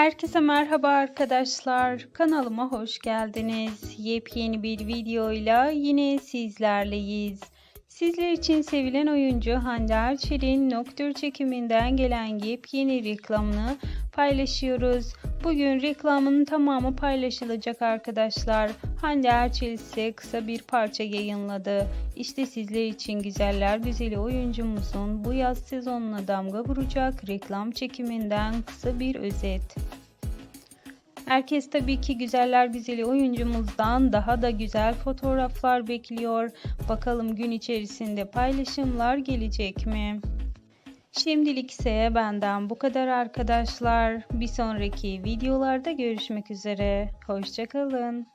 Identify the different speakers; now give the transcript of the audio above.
Speaker 1: Herkese merhaba arkadaşlar. Kanalıma hoş geldiniz. Yepyeni bir videoyla yine sizlerleyiz. Sizler için sevilen oyuncu Hande Erçel'in Nocturne çekiminden gelen yepyeni reklamını paylaşıyoruz. Bugün reklamın tamamı paylaşılacak arkadaşlar. Hande Erçel ise kısa bir parça yayınladı. İşte sizler için güzeller güzeli oyuncumuzun bu yaz sezonuna damga vuracak reklam çekiminden kısa bir özet. Herkes tabii ki güzeller güzeli oyuncumuzdan daha da güzel fotoğraflar bekliyor. Bakalım gün içerisinde paylaşımlar gelecek mi? Şimdilik ise benden bu kadar arkadaşlar. Bir sonraki videolarda görüşmek üzere. Hoşçakalın.